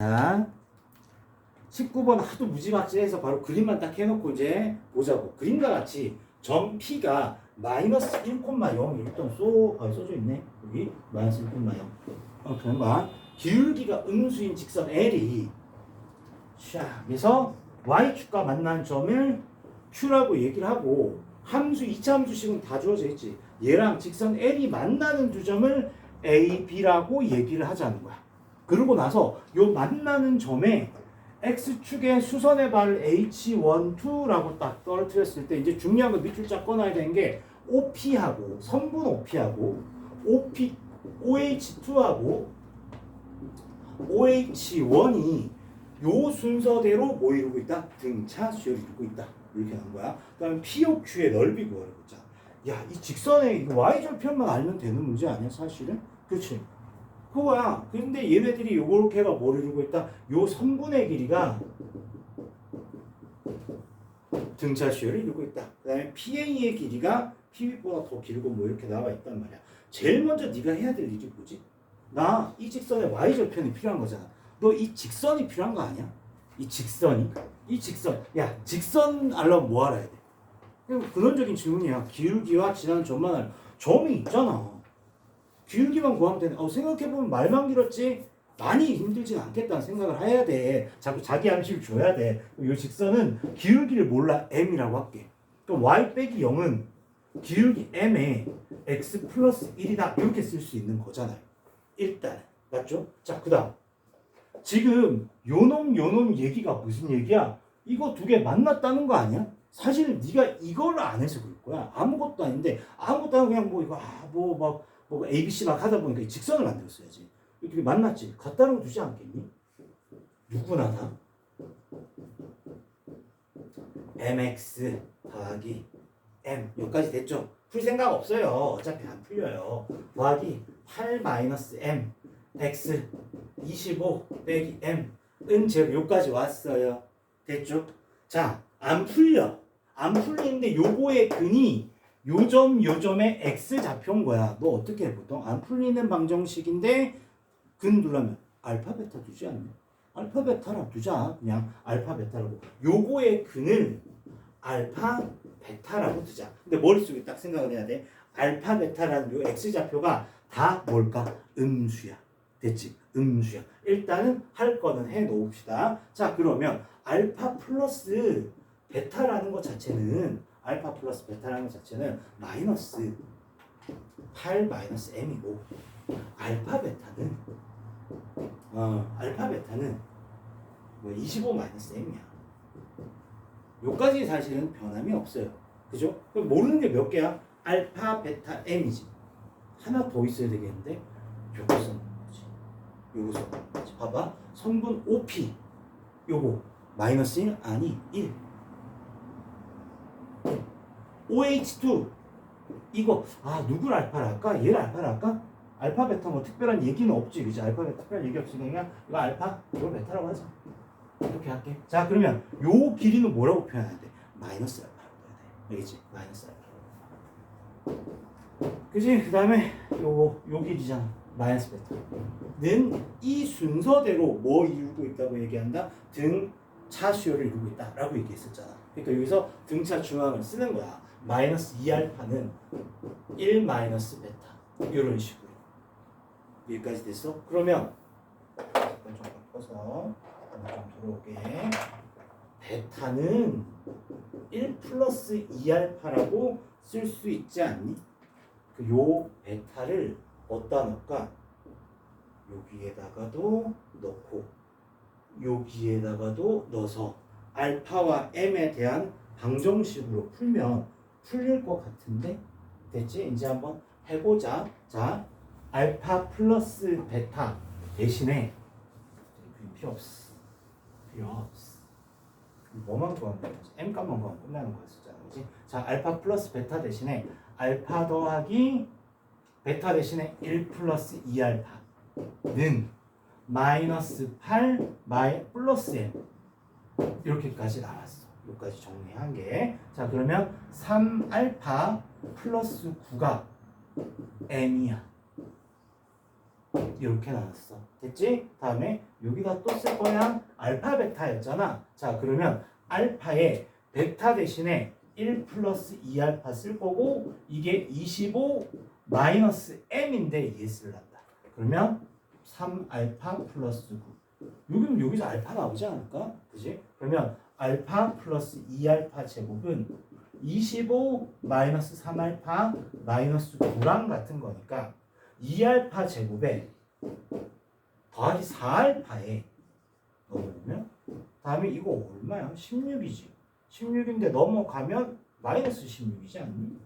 자, 19번 하도 무지막지해서 바로 그림만 딱 해놓고 이제 보자고. 그림과 같이 점 P가 마이너스 1,0 일단 써, 아, 써져 있네. 여기 마이너스 1,0. 어, 그런가? 기울기가 음수인 직선 L이 자, 그래서 Y축과 만난 점을 Q라고 얘기를 하고 함수 2차 함수식은 다 주어져 있지. 얘랑 직선 L이 만나는 두 점을 A, B라고 얘기를 하자는 거야. 그러고 나서 요 만나는 점에 x축의 수선의 발을 h1, 2라고 딱 떨어뜨렸을 때 이제 중요한 건 밑줄 쫙 꺼놔야 되는 게 OP하고 선분 OP하고 OP, OH2하고 OH1이 요 순서대로 뭐 이루고 있다? 등차 수열을 이루고 있다. 이렇게 하는 거야. 그 다음에 POQ의 넓이 구하는 거자. 야, 이 직선의 이 y절편만 알면 되는 문제 아니야, 사실은? 그렇지? 그거야. 근데 얘네들이 요렇게가 뭘 이루고 있다? 요 선분의 길이가 등차 수열을 이루고 있다. 그 다음에 PA의 길이가 PB보다 더 길고 뭐 이렇게 나와 있단 말이야. 제일 먼저 네가 해야 될 일이 뭐지? 나 이 직선의 y절편이 필요한 거잖아. 너 이 직선이 필요한 거 아니야? 이 직선이? 이 직선. 야, 직선 알려면 뭐 알아야 돼? 그냥 근원적인 질문이야. 기울기와 지나는 점만 알 점이 있잖아. 기울기만 구하면 되네. 어, 생각해보면 말만 길었지 많이 힘들진 않겠다는 생각을 해야 돼. 자꾸 자기 암식을 줘야 돼. 이 직선은 기울기를 몰라 m이라고 할게. 그럼 y 빼기 0은 기울기 m에 x 플러스 1이다 이렇게 쓸 수 있는 거잖아요. 일단 맞죠? 자 그다음 지금 요놈 요놈 얘기가 무슨 얘기야? 이거 두 개 만났다는 거 아니야? 사실 네가 이걸 안 해서 그럴 거야. 아무것도 아닌데 아무것도 아니고 그냥 뭐 이거 아뭐막 뭐 A, B, C 막 하다 보니까 이 직선을 만들었어야지. 이렇게 만났지. 같다는 거 두지 않겠니? 누구나 다. mx 더하기 m 여기까지 됐죠? 풀 생각 없어요. 어차피 안 풀려요. 더하기 8 마이너스 m x 25 빼기 m 은 제로 여기까지 왔어요. 됐죠? 자, 안 풀려. 안 풀리는데 요거의 근이 요점 요점의 x 좌표인 거야. 너 어떻게 해 보통 안 풀리는 방정식인데 근 두려면 알파 베타 두지 않냐? 알파 베타라 두자. 그냥 알파 베타라고. 요거의 근을 알파 베타라고 두자. 근데 머릿속에 딱 생각을 해야 돼. 알파 베타라는 요 x 좌표가 다 뭘까? 음수야. 됐지? 음수야. 일단은 할 거는 해 놓읍시다. 자, 그러면 알파 플러스 베타라는 것 자체는 플러스 베타라는 것 자체는 마이너스 8 마이너스 m이고 알파 베타는 어 알파 베타는 뭐25 마이너스 m이야. 요까지 사실은 변함이 없어요. 그죠? 그럼 모르는 게 몇 개야? 알파 베타 m이지. 하나 더 있어야 되겠는데 요거 써는 거지. 써는 거지. 봐봐. 성분 OP 요거 마이너스 1 아니 1 OH2 이거 아 누굴 알파를 할까? 얘를 알파를 할까? 알파 베타 뭐 특별한 얘기는 없지 그지? 알파 베타 특별한 얘기 없으니까 그냥 이거 알파 이거 베타라고 하자 이렇게 할게 자 그러면 요 길이는 뭐라고 표현해야 돼? 마이너스 알파라고 해야 돼 알겠지? 마이너스 알파 그지? 그 다음에 요거 요 길이잖아 마이너스 베타는 이 순서대로 뭐 이루고 있다고 얘기한다? 등 차수열을 이루고 있다라고 얘기했었잖아 그러니까 여기서 등차 중앙을 쓰는 거야 마이너스 2알파는 1 마이너스 베타 이런 식으로 여기까지 됐어? 그러면 좀 바꿔서 좀 들어오게 베타는 1 플러스 2알파라고 쓸 수 있지 않니? 그 요 베타를 어디다 넣을까? 여기에다가도 넣고 여기에다가도 넣어서 알파와 m에 대한 방정식으로 풀면 풀릴 것 같은데 됐지? 이제 한번 해보자. 자, 알파 플러스 베타 대신에 필요 없어. 필요 없어. 뭐만 구하면 되지? m 값만 구하면 끝나는 거였었잖아, 그렇지? 자, 알파 플러스 베타 대신에 알파 더하기 베타 대신에 1 플러스 2알파는 마이너스 8 마이 플러스 m 이렇게까지 나왔어. 여기까지 정리한 게. 자, 그러면 3알파 플러스 9가 m이야. 이렇게 나왔어. 됐지? 다음에 여기다 또 쓸 거야. 알파 베타였잖아. 자 그러면 알파에 베타 대신에 1 플러스 2알파 쓸 거고 이게 25 마이너스 m인데 얘 쓸란다. 그러면 3알파 플러스 9. 여기는 여기서 알파 나오지 않을까? 그지? 그러면 알파 플러스 2알파 제곱은 25 마이너스 3알파 마이너스 9랑 같은 거니까 2알파 제곱에 더하기 4알파에 넣어보면 다음에 이거 얼마야? 16이지. 16인데 넘어가면 마이너스 16이지 않니?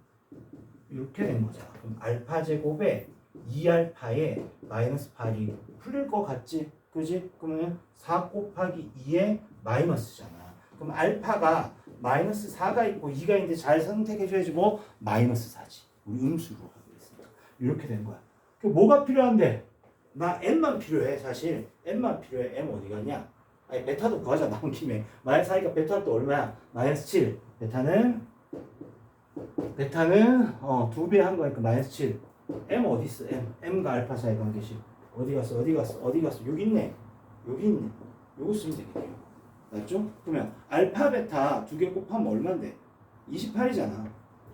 이렇게 된 거잖아. 그럼 알파 제곱에 2알파에 마이너스 8이 풀릴 것 같지? 그지? 그러면 4 곱하기 2에 마이너스잖아. 그럼 알파가 마이너스 4가 있고 2가 있는데 잘 선택해줘야지 뭐 마이너스 4지. 우리 음수로 있으니까. 이렇게 된 거야. 그 뭐가 필요한데? 나 n만 필요해 사실. n만 필요해. m 어디 갔냐? 아니 베타도 구하자 나온 김에. 마이너스 4니까 베타 또 얼마야? 마이너스 7. 베타는 베타는 어두 배한 거니까 마이너스 7. M 어디 있어? m. m과 알파 사이 관계식. 어디 갔어? 어디 갔어? 어디 갔어? 여기 있네. 여기 있네. 요거 쓰면 되겠네요. 맞죠? 그러면 알파 베타 두 개 곱하면 얼마인데? 28이잖아.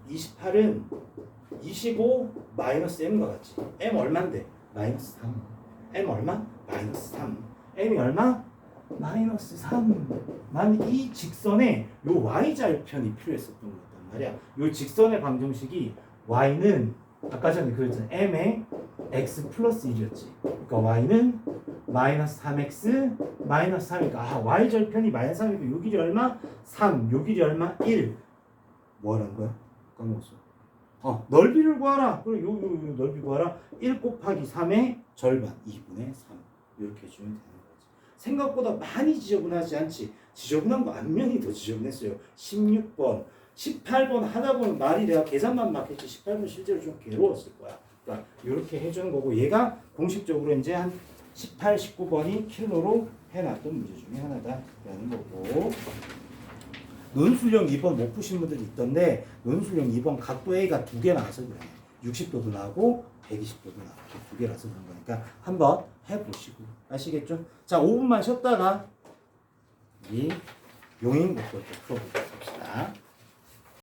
28은 25 마이너스 m과 같지. m 얼마인데? 마이너스 3. m 얼마? 마이너스 3. m이 얼마? 마이너스 3. 난이 직선에 요 y절편이 필요했었던 거단 말이야. 요 직선의 방정식이 y는 아까 전에 그랬잖아. m에 x 플러스 1이었지. 그러니까 y는 마이너스 3x 마이너스 3이니까 아 y절편이 마이너스 3이고 요 길이 얼마? 3. 요 길이 얼마? 1. 뭐하는 거야? 까먹었어. 어, 넓이를 구하라. 그럼 요, 요, 요 넓이 구하라. 1 곱하기 3의 절반, 2분의 3. 이렇게 해주면 되는 거지. 생각보다 많이 지저분하지 않지. 지저분한 거 앞면이 더 지저분했어요. 16번, 18번 하다 보면 말이 내가 계산만 막 했지 18번 실제로 좀 괴로웠을 거야. 그러니까 이렇게 해주는 거고 얘가 공식적으로 이제 한 18, 19번이 킬로로 해놨던 문제 중에 하나다라는 거고. 논술형 2번 못 푸신 분들이 있던데 논술형 2번 각도 A가 두 개 나와서 그래 60도도 나오고 120도도 나오고 두 개라서 그런 거니까 한번 해보시고 아시겠죠? 자 5분만 쉬었다가 이 용인 풀어보도록 합시다